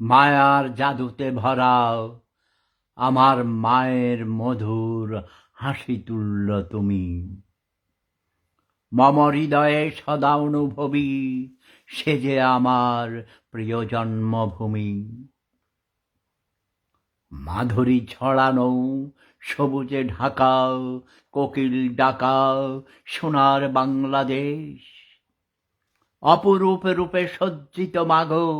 মায়ার জাদুতে ভরাও। আমার মায়ের মধুর হাসি তুল্য তুমি। মম হৃদয়ে সদা অনুভবী, সে যে আমার প্রিয় জন্মভূমি। মাধুরী ছড়ানো, সবুজে ঢাকাও, কোকিল ডাকাও, সোনার বাংলাদেশ। অপরূপ রূপে সজ্জিত মাগো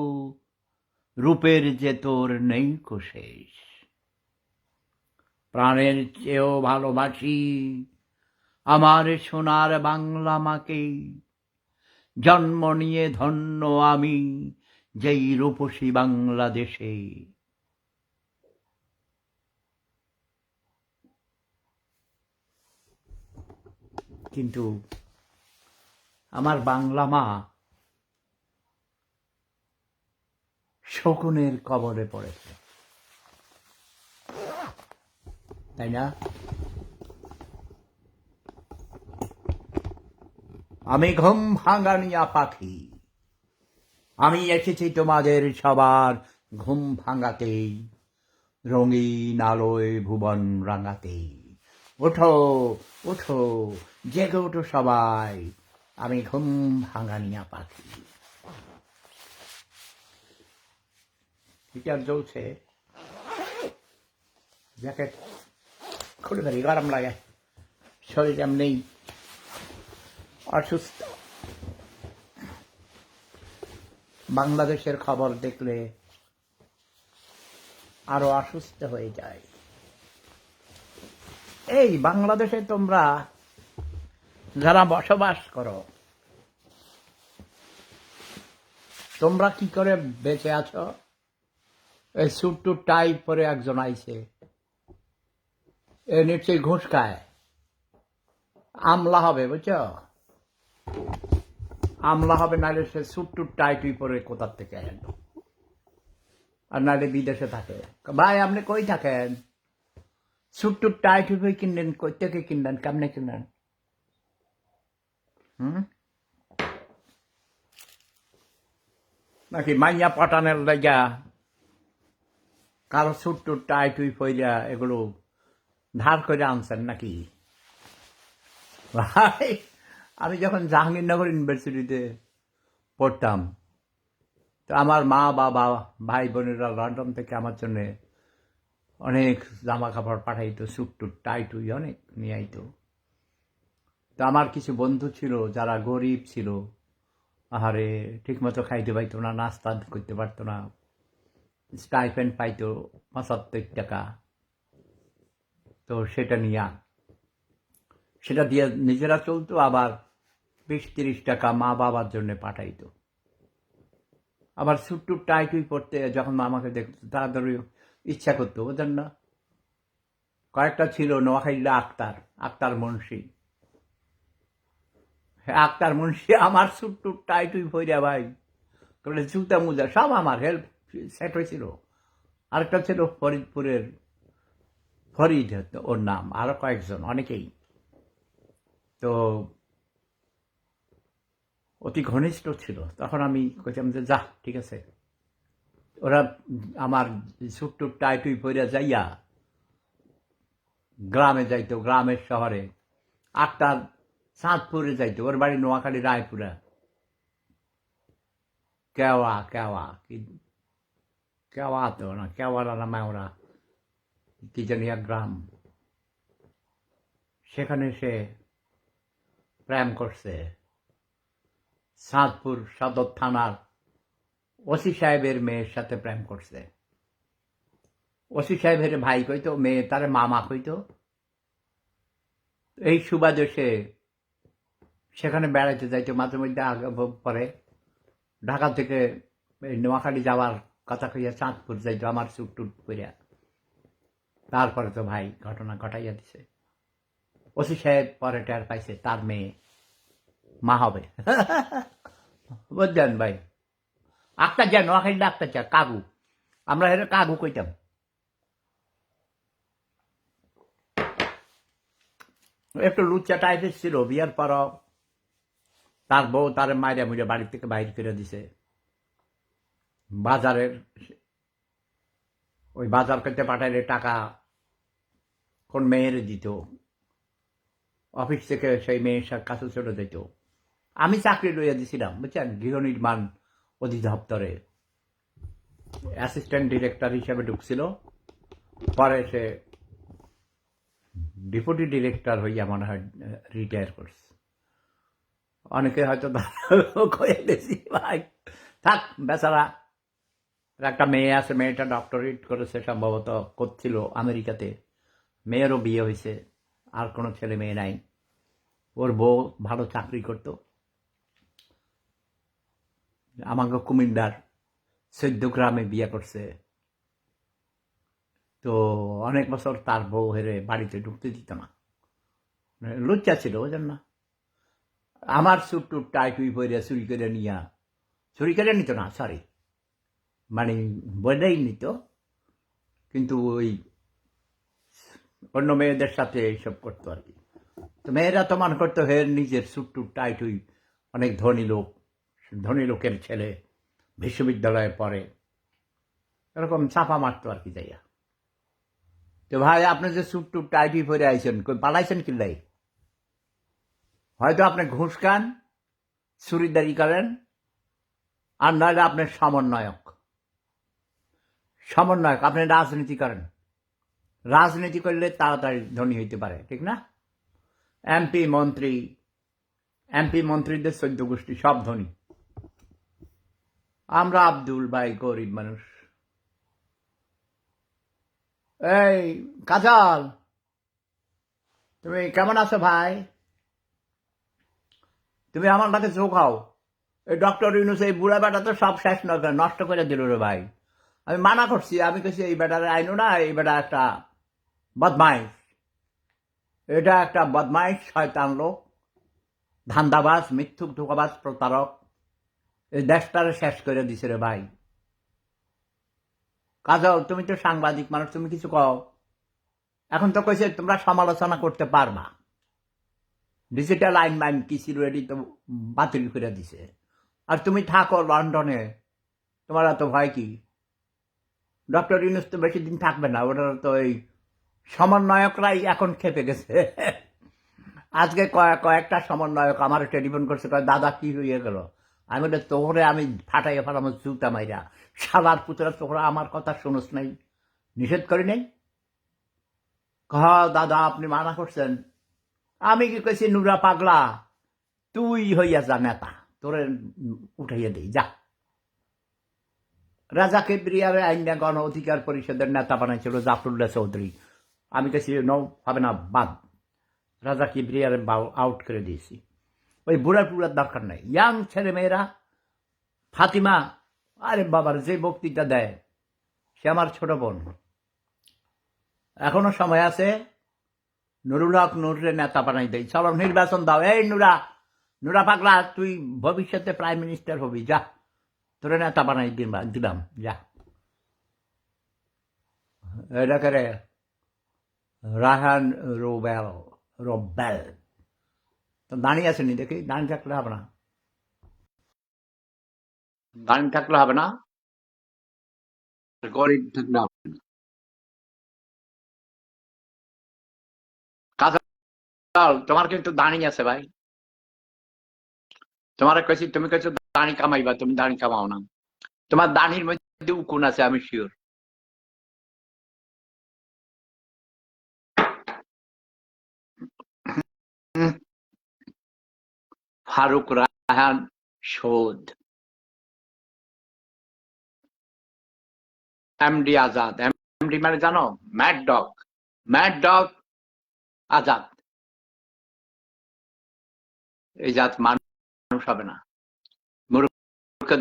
রূপের যে তোর নেই শেষ প্রাণের চেয়েও ভালোবাসি আমার সোনার বাংলা মাকে। জন্ম নিয়ে ধন্য আমি যেই রূপসী বাংলাদেশে। কিন্তু আমার বাংলা মা শকুনের কবরে পড়েছে। তাই না? আমি ঘুম ভাঙানিয়া পাখি। আমি এসেছি তোমাদের সবার ঘুম ভাঙাতেই, রঙিন আলোয় ভুবন রাঙাতেই। ওঠো ওঠো, জেগে ওঠো সবাই। আমি ঘুম ভাঙানিয়া পাখি। হিটার জ্বলছে জ্যাকেট খুলে ফেলি গরম লাগে। শরীর এমনি অসুস্থ। বাংলাদেশের খবর দেখলে আরও অসুস্থ হয়ে যায়। এই বাংলাদেশে তোমরা যারা বসবাস করো, তোমরা কি করে বেঁচে আছো? এই স্যুট টুট টাই পরে একজন আইছে। এ নিশ্চয়ই ঘুষ খায়। আমলা হবে, বুঝছ? আমলা হবে নাহলে সে স্যুট টুট টাই টুই পরে কোথার থেকে এলো আর নাহলে বিদেশে থাকে। ভাই, আপনি কই থাকেন? স্যুট টুট টাই টুই কিনলেন? কই থেকে কিনলেন? কেমনে কিনলেন? হুম? নাকি মাইয়া পটানের লাগা কারও স্যুট টুট টাই টুই পইরা এগুলো ধার করে আনছেন নাকি? ভাই, আমি যখন জাহাঙ্গীরনগর ইউনিভার্সিটিতে পড়তাম, তো আমার মা, বাবা, ভাই বোনেরা লন্ডন থেকে আমার জন্য অনেক জামা কাপড় পাঠাইতো স্যুট টুট টাই টুই অনেক নিয়ে আইতো। তো আমার কিছু বন্ধু ছিল যারা গরিব ছিল, আহারে ঠিকমতো খাইতে পাইতো না, নাস্তা করতে পারতো না। স্টাইপেন্ড পাইতো পঁচাত্তর টাকা। তো সেটা নিয়ে সেটা দিয়ে নিজেরা চলতো, আবার বিশ তিরিশ টাকা মা বাবার জন্য পাঠাইতো। আবার সুট্টুর টাইটুই পড়তে যখন মা আমাকে দেখতো তাড়াতাড়ি ইচ্ছা করতো ওদের না? কয়েকটা ছিল নোয়াখাইল্লা আক্তার আক্তার মুন্সি। আক্তার মুন্সি আমার সুট্টুর টাইটুই ভইরা ভাই তাহলে জুতা মুজা সব আমার হেল্প সেট হয়েছিল আরেকটা ছিল ফরিদপুরের ফরিদ, ওর নাম, আরও কয়েকজন, অনেকেই। তো অতি ঘনিষ্ঠ ছিল। তখন আমি কইতাম যে, যা, ঠিক আছে। ওরা আমার সুট্টুর টাইটুই পইরা যাইয়া গ্রামে যাইতো, গ্রামের শহরে। আটটার চাঁদপুরে যাইতো, ওর বাড়ি নোয়াখালী, রায়পুরা। কেওয়া কেওয়া, কি কেওয়া তো না কেওয়ারা কি জানি এক গ্রাম সেখানে সে প্রেম করছে সাঁতপুর সদর থানার ওসি সাহেবের মেয়ের সাথে প্রেম করছে ওসি সাহেবের ভাই কইতো মেয়ে তার মামা কইতো এই সুবাদে সে সেখানে বেড়াইতে যাইতো মাঝে মধ্যে পরে ঢাকা থেকে নোয়াখালী যাওয়ার কথা কইয়া চাঁদপুর যাইতো আমার চুট টুট করিয়া তারপরে তো ভাই ঘটনা ঘটাইয়া দিছে। ওসি সাহেব পরে টের পাইছে, তার মেয়ে মা হবে। বুঝলেন ভাই? আক্তার যা নোয়াখালী আক্তার যা কাগু আমরা এটা কাগু কইতাম। একটু লুচ্চা টাইপের ছিল, বিয়ার পর তার বউ তার মায়েরা মুড়ে বাড়ি থেকে বাইর করে দিছে। বাজারের, ওই বাজার করতে পাঠাইলে টাকা কোন মেয়ের দিত, অফিস থেকে সেই মেয়ের কাছে চলে যেত আমি চাকরি লইয়া দিছিলাম, বুঝছেন? গৃহ নির্মাণ অধিদপ্তরে। অ্যাসিস্ট্যান্ট ডিরেক্টর হিসেবে ঢুকছিল। পরে সে ডেপুটি ডিরেক্টর হইয়া মনে হয় রিটায়ার করছে। অনেকে হয়তো ভাই। থাক, বেচারা একটা মেয়ে আছে, মেয়েটা ডক্টরেট করেছে সম্ভবত, করছিল আমেরিকাতে। মেয়েরও বিয়ে হয়েছে, আর কোনো ছেলে মেয়ে নাই। ওর বউ ভালো চাকরি করতো। আমাকে কুমিল্লার চোদ্দ গ্রামে বিয়ে করছে। তো অনেক বছর তার বউ হেরে বাড়িতে ঢুকতে দিত না। লজ্জা ছিল ওই জন্য আমার সুট টুট টাইট পরে চুরি করে নিয়া, চুরি করে নিত না সরি মানে বলেই নিত কিন্তু ওই অন্য মেয়েদের সাথে এইসব করতো আর কি। তো মেয়েরা তো মনে করতো, হে, নিজের সুট টুট টাইট হুই অনেক ধনী লোক, ধনী লোকের ছেলে, বিশ্ববিদ্যালয়ে পড়ে। এরকম চাপা মারতো আর কি যাইয়া। তো ভাই, আপনি যে সুট টুট টাইট হুই পরে আইছেন পালাইছেন কিল্লাই হয়তো আপনি ঘুষ খান চুরিদারি করেন, আর নইলে আপনার সমন্বয়ক। সমন্বয়ক আপনি রাজনীতি করেন। রাজনীতি করলে তাড়াতাড়ি ধনী হইতে পারে, ঠিক না? এমপি, মন্ত্রী, এমপি, মন্ত্রীদের চোদ্দ গোষ্ঠী সব ধনী। আমরা আব্দুল ভাই গরিব মানুষ। এই, কাজল, তুমি কেমন আছো ভাই? তুমি আমার কাছে চোখাও এই ডক্টর ইউনুস এই বুড়া বেটা তো সব শেষ নষ্ট করে দিল রে ভাই। আমি মানা করছি, আমি কেছি এই বেটারে আইনো না, এই বেটা একটা বদমাইশ। এটা একটা বদমাইশ, শয়তান লোক, ধান্দাবাজ, মিথ্যুক, ধোকাবাজ, প্রতারক। এই দেশটারে শেষ করে দিছে রে ভাই। কাজল, তুমি তো সাংবাদিক মানুষ, তুমি কিছু কও। এখন তো কইছে, তোমরা সমালোচনা করতে পারবা। ডিজিটাল আইন মাইন কি ছিল, এটি তো বাতিল করে দিছে। আর তুমি থাকো লন্ডনে, তোমার এত ভয় কি? ডক্টর ইউনুস তো বেশি দিন থাকবে না ওটা তো এই সমন্বয়করাই এখন খেপে গেছে। আজকে কয়েক কয়েকটা সমন্বয়ক আমার টেলিফোন করছে, কয়, দাদা, কি হয়ে গেল? আমি বলে তোহরে আমি ফাটাইয়া ফাটামো জুতা মাইরা। শালার পুতরা তোহরা আমার কথা শুনোস নাই। নিষেধ করি নাই? কহ, দাদা, আপনি মানা করছেন। আমি কি কইছি, নুরা পাগলা? তুই হইয়া যা নেতা। তোরে উঠাইয়া দেই, যা। রাজা কেব্রিয়ারে আইনা গণ অধিকার পরিষদের নেতা বানাইছিল জাফরুল্লাহ চৌধুরী। আমি কেছি নৌ হবে না, বাদ। রাজা কিবরিয়ারে আউট করে দিয়েছি। ওই বুড়ার পুরার দরকার নাই। ইয়াং ছেলে মেয়েরা ফাতিমা, আরে বাবার যে বক্তৃতা দেয়, সে আমার ছোট বোন। এখনও সময় আছে, নুরুল হক নুরে নেতা বানাই দেয় চলো, নির্বাচন দাও। এই নুরা নুরা পাগলা, তুই ভবিষ্যতে প্রাইম মিনিস্টার হবি, যা। তোরে নেতা বানাই দিলাম দিলাম যা এটা করে রাহান রোবেল রোবেল তো দাঁড়িয়ে আসেনি দেখি দাঁড়িয়ে থাকলে হবে না দাঁড়িয়ে থাকলে হবে না গরিব থাকলে হবে না কাজল তোমার কিন্তু দাঁড়িয়ে আছে ভাই তোমার কেছি তুমি কেছো দাঁড়ি কামাইবা, তুমি দাঁড়ি কামাও না। তোমার দাঁড়ির মধ্যে উকুন আছে, আমি শিওর ফারুক রাহান শোধ। এমডি আজাদ। এমডি মানে জানো mad dog mad dog Azad. এই জাত মানুষ হবে না।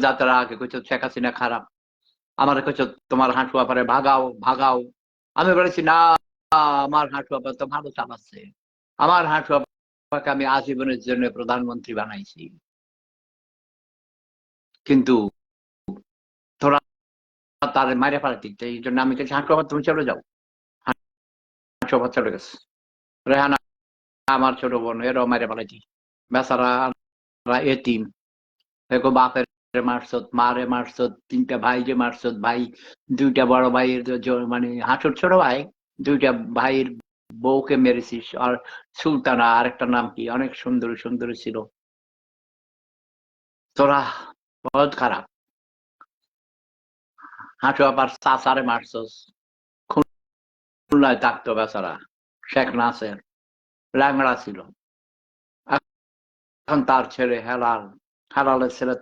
জাতরা আগে কইছো, শেখ হাসিনা খারাপ। আমার কইছো, তোমার হাঁটুয়া পারে ভাগাও ভাগাও। আমি বলেছি, না, আমার হাঁটুয়া পা তো ভালো চালাচ্ছে আমার পাকে আমি আজীবনের জন্য প্রধানমন্ত্রী বানাইছি। কিন্তু তোরা তার মারে ফেলাতি এই জন্য আমি কাছে হাঁটুয়া তুমি চলে যাও। হাঁটুয়া চলে গেছে। রেহানা, আমার ছোট বোন, এরাও মারে ফেলাইছি। বেচারা এতিম। বাপের মারে তিনটা ভাই যে মারছত ভাই দুইটা বড় ভাইয়ের মানে হাঁটুর ছোট ভাই, দুইটা ভাইয়ের বউকে মেরেছিস। আর সুলতানা আরেকটা নাম কি? অনেক সুন্দরী সুন্দরী ছিল। তোরা বহুত খারাপ। হাঁটু আবার চাচারে মারছস খুলনায় থাকতো বেচারা, শেখ নাসের। ল্যাংড়া ছিল। এখন তার ছেলে হেলাল। হেলালের ছেলে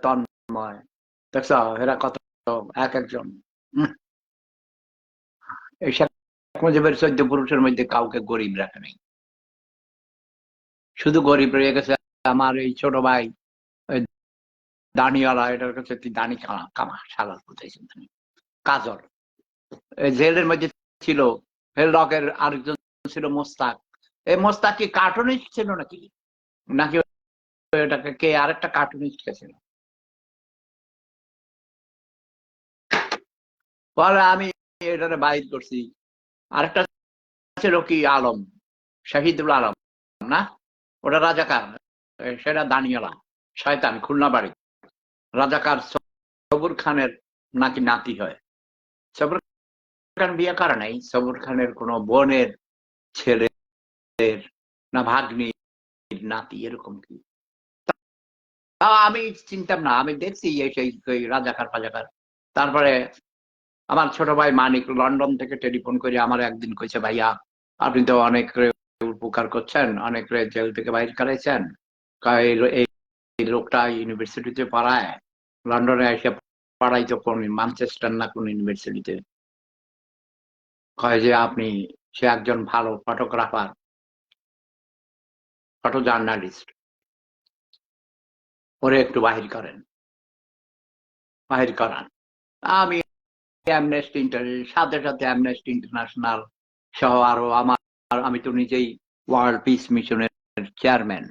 দেখছ? এরা কত এক একজন। এই পুরুষের মধ্যে কাউকে গরিব রাখে নাই। শুধু গরিব রয়ে গেছে আমার এই ছোট ভাই দানিওয়ালা, এটার কাছে দানি কামা কামা সালাল কোথাইছেন তুমি কাজল। জেলের মধ্যে ছিল। হেলডকের আরেকজন ছিল মোস্তাক। এই মোস্তাক কি কার্টুনিস্ট ছিল নাকি? নাকি এটাকে কে? আরেকটা কার্টুনিস্ট ছিল? পরে আমি এটারে বাইর করছি। আরেকটা ছিল কি আলম, শাহিদুল আলম, না? ওটা রাজাকার সেটা দানিয়ালা, শয়তান, খুলনা বাড়ি। রাজাকার সবুর খানের নাকি নাতি হয়। সবুর খান বিয়ে করে নাই, সবুর খানের কোনো বোনের ছেলে না ভাগ্নি নাতি, এরকম কি? আমি চিনতাম না, আমি দেখছি এই সেই রাজাকার ফাজাকার। তারপরে আমার ছোট ভাই মানিক লন্ডন থেকে টেলিফোন করে আমার একদিন কইছে, ভাইয়া, আপনি তো অনেক উপকার করছেন, অনেক জেল থেকে বাইর করাইছেন। কয়, এই লোকটা ইউনিভার্সিটিতে পড়ায়, লন্ডনে এসে পড়াইতো কোন ম্যানচেস্টার না কোন ইউনিভার্সিটিতে? কয় যে, আপনি, সে একজন ভালো ফটোগ্রাফার ফটো জার্নালিস্ট ওরে একটু বাহির করেন, বাহির করান। আমি অ্যামনেস্টি ইন্টার সাথে সাথে অ্যামনেস্টি ইন্টারন্যাশনাল সহ আরও আমার, আমি তো নিজেই ওয়ার্ল্ড পিস মিশনের চেয়ারম্যান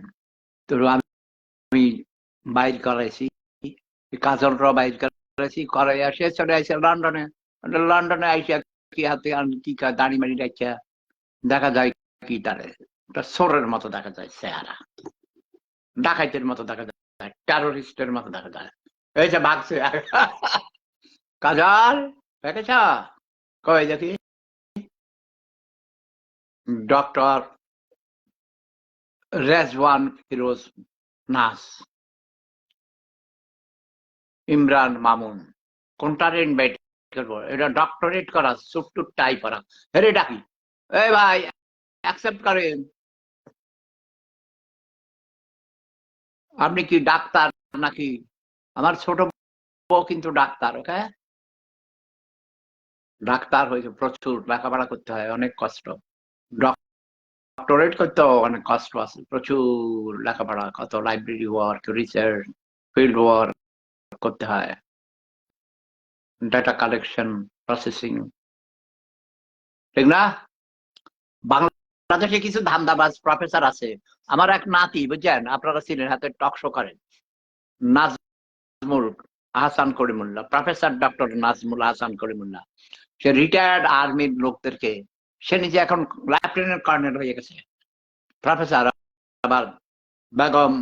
তো আমি বাইর করাইছি। কাজলরাও বাইর করাইছি করাই আসে চলে আসে লন্ডনে লন্ডনে আইসে কি হাতে কি দাড়ি মাড়ি রাখছে দেখা যায় কি তারে। সোরের মতো দেখা যায়, চেহারা। ডাকাইতের মতো দেখা যায় টেরোরিস্টের মতো দেখা যায়। এই যে ভাগছে কাজল! দেখেছ কই দেখি। ডক্টর রেজওয়ান ফিরোজ নাস। ইমরান মামুন। কোনটার ইনভাইট করব? এটা ডক্টরেট করা সুট টুট টাই করা। হেরে ডাকি। এই ভাই অ্যাকসেপ্ট করেন। আপনি কি ডাক্তার নাকি? আমার ছোট বউ কিন্তু ডাক্তার, ওকে? ডাক্তার হয়েছে, প্রচুর লেখাপড়া করতে হয়, অনেক কষ্ট। ডক্টরেট করতেও অনেক কষ্ট আছে, প্রচুর লেখাপড়া, কত library work research field work করতে হয়। ডাটা কালেকশন প্রসেসিং ঠিক না? বাংলাদেশে কিছু ধান্দাবাজ প্রফেসর আছে। আমার এক নাতি, বুঝছেন? আপনারা ছিলেন হাতে টক শো করেন। Nazmul Ahsan Karimullah professor doctor Nazmul Ahsan Karimullah. সে রিটায়ার্ড আর্মির লোকদেরকে, সে নিজে এখন লেফটেন্যান্ট কর্নেল হয়ে গেছে। প্রফেসর আবার বেগম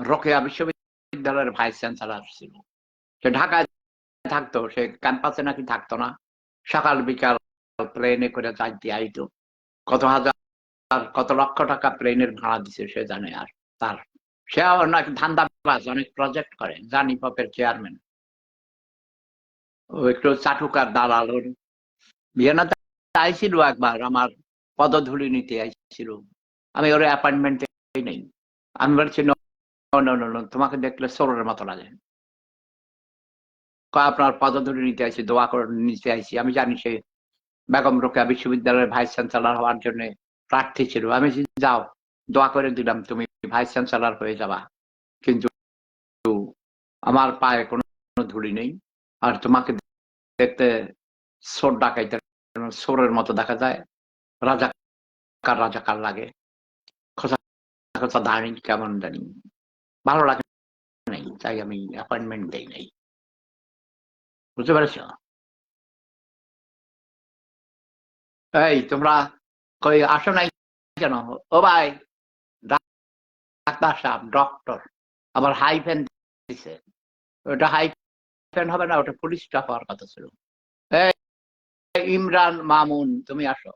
রোকেয়া বিশ্ববিদ্যালয়ের ভাইস চ্যান্সেলর ছিল। সে ঢাকায় থাকতো, সে ক্যাম্পাসে নাকি থাকতো না। সকাল বিকাল প্লেনে করে যাইতে আইতো। কত হাজার, কত লক্ষ টাকা প্লেনের ভাড়া দিছে সে জানে আর তার। সে নাকি ধান্দাবাজ, অনেক প্রজেক্ট করে। জানি পপের চেয়ারম্যান একটু চাটুকার দালাল ওর। আইছিল একবার আমার পদধূলি নিতে আইছিল। আমি ওর অ্যাপয়েন্টমেন্ট নেই। আমি বলছি "No, no, no, no, তোমাকে দেখলে সোরের মতো লাগে। আপনার পদধূলি নিতে আইছি দোয়া করে নিতে আইছি। আমি জানি সে বেগম রোকেয়া বিশ্ববিদ্যালয়ের ভাইস চ্যান্সেলর হওয়ার জন্য প্রার্থী ছিল। আমি যাও দোয়া করে দিলাম তুমি ভাইস চ্যান্সেলর হয়ে যাবা। কিন্তু আমার পায়ে কোনো ধুলি নেই। আর তোমাকে দেখতে সোর ডাকাইতে সোরের মতো দেখা যায়। রাজা কার লাগে। খোঁচা খোঁচা দাঁড়ি কেমন জানি। ভালো লাগে নাই, তাই আমি অ্যাপয়েন্টমেন্ট দেই নাই। বুঝতে পেরেছ? এই, তোমরা কই আসো নাই কেন? ও ভাই, ডাক্তার সাহেব ডক্টর আবার হাই ফ্যান দিছে। ওটা হাইফেন হবে না ওটা পুলিশ স্টাফ হওয়ার কথা ছিল ইমরান মামুন তুমি আসো।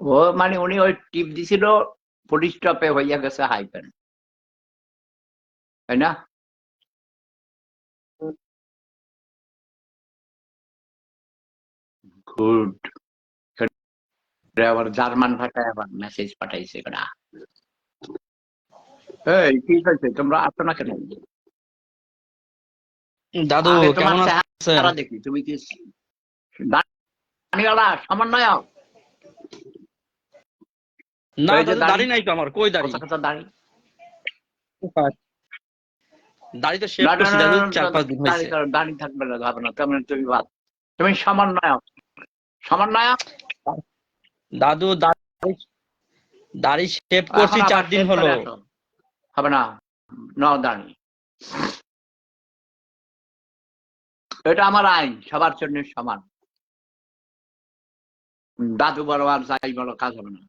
ও মানে উনি ওই টিপ দিছিল পুলিশ স্টপে হইয়া গেছে হাইফেন তাই না? গুড। আবার জার্মান ভাষায় আবার মেসেজ পাঠাইছে কেনা এই কি হয়েছে? তোমরা আসো না কেন? দাদু কেমন আছেন? দেখি তুমি কি দাঁড়িয়ালা সমন্বয়ক না দাদু দাড়ি- নাই তো আমার। কই দাড়ি? তো শেভ করছি দাদু চার পাঁচ দিন হয়েছে। দাঁড়ি থাকবে না হবে না তেমন তুমি বাদ তুমি সমন্বয়ক সমন্বয়ক দাদু দাড়ি দাড়ি শেভ করছি চার দিন হলো। হবে না ন দাঁড়ি এটা আমার আইন, সবার জন্য সমান। দাদু বড় আর যাই বড় কাজ হবে না।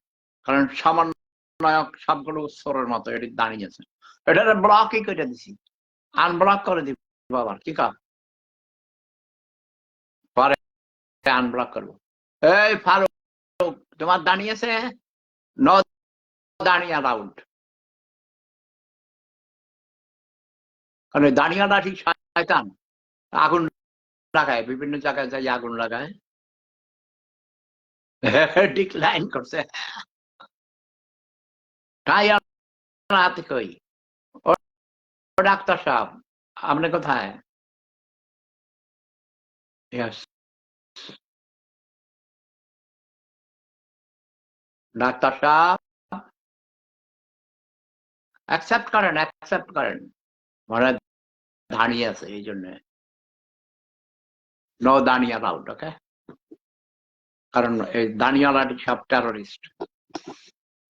কারণ সমন্বয়ক সবগুলো স্তরের মতো, এটি দাঁড়িয়েছে এটা ব্লকই করে দিছি। আনব্লক করে দিব বাবার কি কাজ? পরে আনব্লক করব। এই ফারুক, তোমার দাঁড়িয়েছে ন দাঁড়িয়ে রাউন্ড কারণ ওই দাঁড়িয়াটা ঠিক শয়তান। আগুন লাগায়, বিভিন্ন জায়গায় যাই আগুন লাগায়। ডিক্লাইন করছে। তাই হাতে কই? ডাক্তার সাহেব, আপনি কোথায়. ডাক্তার সাহেব। অ্যাকসেপ্ট করেন অ্যাকসেপ্ট করেন। মানে দাঁড়িয়ে আছে, এই জন্য। নো দাঁড়িয়ে আউট ওকে? কারণ এই দাঁড়িয়ালাটি সব টেরোরিস্ট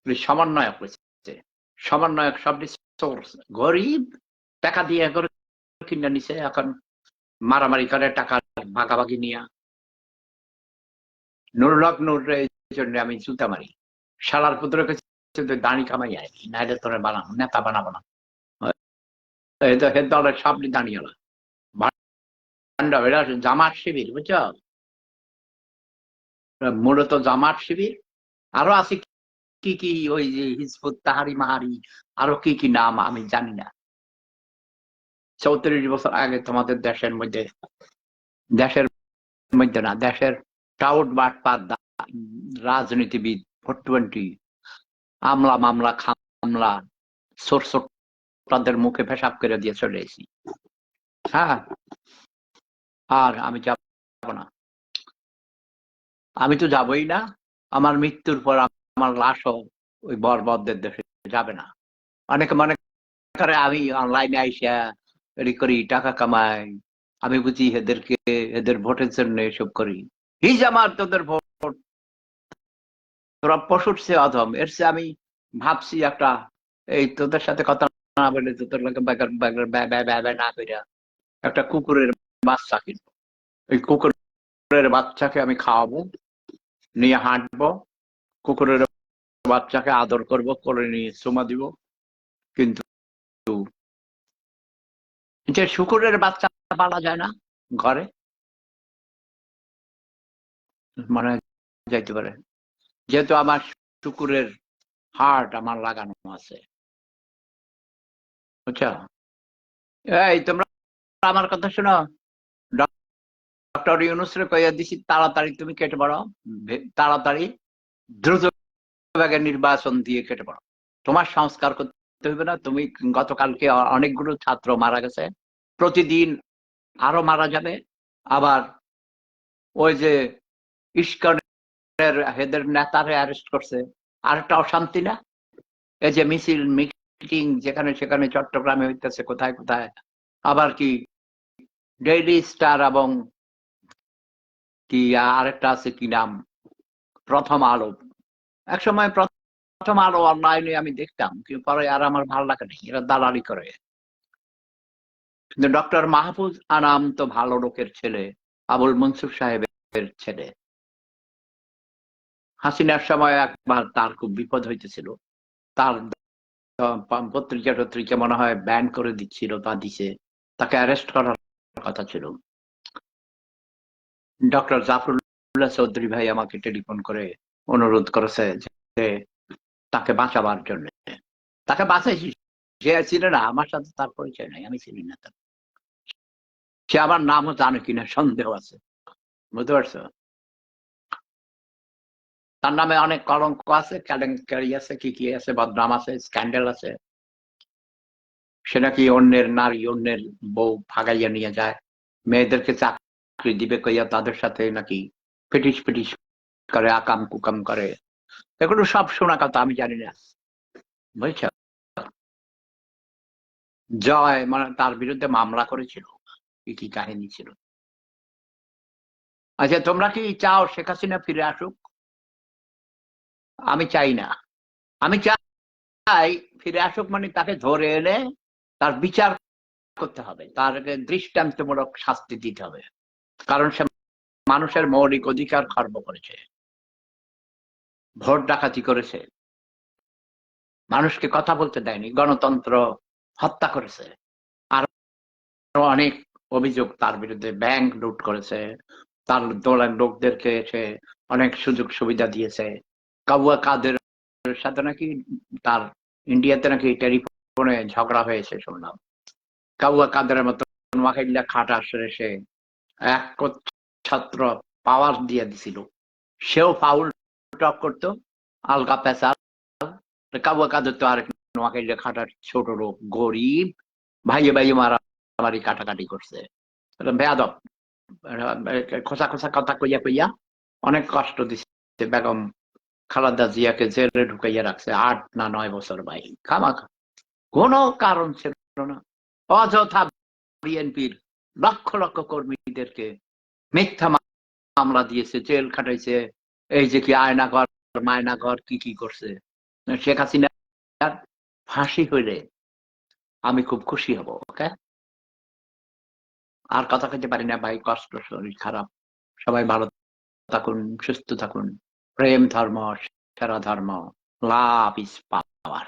সমন্বয়ক হচ্ছে সমন্বয়ক সব সোর্স গরিব, টাকা দিয়ে করে কিনে নিছে, এখন মারামারি করে, টাকা ভাগাভাগি নিয়ে। নুরলক নুর এই জন্য আমি জুতা মারি। শালার পুত্রকে দাঁড়ি কামাই আয়, নাইলে তোরে বানাবো, নেতা বানাবো না। এই তো দলের সবটি দাঁড়িয়ে গেল। ভান্ডা এরা জামাত শিবির, বুঝছ? মূলত জামাত শিবির। আরও আছে কি কি ওই যে হিজবুত তাহারি মাহারি, আরও কি কি নাম আমি জানি না। চৌত্রিশ বছর আগে তোমাদের দেশের মধ্যে দেশের মধ্যে না, দেশের টাউট বাট পাত রাজনীতিবিদ ফোর টোয়েন্টি আমলা মামলা, খামলা সোর তাদের মুখে পেশাব করে দিয়ে চলে এসেছি। হ্যাঁ আর আমি যাব না। আমি তো যাবই না। আমার মৃত্যুর পর আমার লাশও ওই বরবদদের দেশে যাবে না। অনেকে মনে করে আমি অনলাইনে আইসা এডি করি, টাকা কামাই। আমি বুঝি এদেরকে, এদের ভোটের জন্য এসব করি। হিজ আমার তোদের ভোট, তোরা পশুর সে অধম। এর আমি ভাবছি একটা, এই তোদের সাথে কথা একটা কুকুরের বাচ্চা কিনবো। এই কুকুরের বাচ্চাকে আমি খাওয়াবো, নিয়ে হাঁটবো, কুকুরের বাচ্চাকে আদর করব করে নিয়ে চুমা দিব। কিন্তু যে শুকুরের বাচ্চা পালা যায় না ঘরে মানে যাইতে পারে। যেহেতু আমার শুকুরের হার্ট আমার লাগানো আছে। বুঝছ এই, তোমরা আমার কথা শোনো। ডক্টর ইউনুসরে কইয়া দিছি, তাড়াতাড়ি তুমি কেটে পড়ো তাড়াতাড়ি দ্রুত নির্বাচন দিয়ে কেটে পড়ো তোমার সংস্কার করতে হবে না। তুমি গতকালকে অনেকগুলো ছাত্র মারা গেছে। প্রতিদিন আরও মারা যাবে। আবার ওই যে ইস্কনের হেদের নেতারে অ্যারেস্ট করছে। আর একটা অশান্তি না? এই যে মিছিল মিটিং যেখানে সেখানে চট্টগ্রামে হইতেছে, কোথায় কোথায়? আবার কি? ডেইলি স্টার এবং কি, আরেকটা আছে কি নাম? প্রথম আলো। এক সময় প্রথম আলো অনলাইনে আমি দেখতাম, কিন্তু পরে আর আমার ভালো লাগে না এরা দালালি করে। কিন্তু ডক্টর মাহফুজ আনাম তো ভালো লোকের ছেলে, আবুল মনসুর সাহেবের ছেলে। হাসিনার সময় একবার তার খুব বিপদ হইতেছিল। তার পত্রিকা টত্রিকা মনে হয় ব্যান করে দিচ্ছিল বা দিছে। তাকে অ্যারেস্ট করার কথা ছিল। ডক্টর জাফরুল্লাহ চৌধুরী ভাই আমাকে টেলিফোন করে অনুরোধ করেছে যে তাকে বাঁচাবার জন্য। তাকে বাঁচাইছি। সে ছিল না, আমার সাথে তার পরিচয় নাই, আমি চিনি না তার। সে আমার নামও জানে কিনা, সন্দেহ আছে। বুঝতে পারছ? তার নামে অনেক কলঙ্ক আছে, কেলেঙ্কারি আছে, কি কি আছে, বদনাম আছে, স্ক্যান্ডেল আছে। সে নাকি অন্যের নারী, অন্যের বউ ফাগাইয়া নিয়ে যায়? মেয়েদেরকে চাকরি দিবে কইয়া তাদের সাথে নাকি ফিটিস ফিটিস করে, আকাম কুকাম করে? এগুলো সব শোনা কথা, আমি জানি না। বুঝছ? জয় মানে তার বিরুদ্ধে মামলা করেছিল, কি কি কাহিনী ছিল। আচ্ছা তোমরা কি চাও শেখ হাসিনা ফিরে আসুক? আমি চাই না। আমি চাই ফিরে আসুক মানে তাকে ধরে এনে তার বিচার করতে হবে, তার দৃষ্টান্তমূলক শাস্তি দিতে হবে। কারণ সে মানুষের মৌলিক অধিকার খর্ব করেছে। ভোট ডাকাতি করেছে। মানুষকে কথা বলতে দেয়নি, গণতন্ত্র হত্যা করেছে। আর অনেক অভিযোগ তার বিরুদ্ধে ব্যাংক লুট করেছে, তার দোলার লোকদেরকে সে অনেক সুযোগ সুবিধা দিয়েছে। কাবুয়া কাদের সাথে নাকি তার ইন্ডিয়াতে নাকি টেলিফোনে ঝগড়া হয়েছে শুনলাম। কাবুয়া কাদের মতো নোয়াখাইলা খাটা আসরে সে এক ছাত্র পাওয়ার দিয়ে দিছিল। সেও ফাউল টক করতো, আলগা পেশাল কাবুয়া কাদের তো আরেক নোয়াখাইলা খাটার ছোট লোক, গরিব, ভাইয়ে ভাইয়ে মারামারি কাটাকাটি করছে। বেয়াদব খোসা খোসা কথা কইয়া কইয়া অনেক কষ্ট দিচ্ছে বেগম খালাদা জিয়াকে জেলে ঢুকাইয়া রাখছে আট না নয় বছর ভাই খামাখা। কোনো কারণ ছিল না। অযথা বিএনপির লক্ষ লক্ষ কর্মীদেরকে মিথ্যা মামলা দিয়েছে, জেল খাটাইছে। এই যে কি আয়নাঘর, মায়নাঘর, কি কি করছে? শেখ হাসিনা ফাঁসি হইলে আমি খুব খুশি হব, ওকে? আর কথা খেতে পারি না ভাই, কষ্ট শরীর খারাপ। সবাই ভালো থাকুন, সুস্থ থাকুন। প্রেম ধর্ম সেরা ধর্ম লাভ ইস পাওয়ার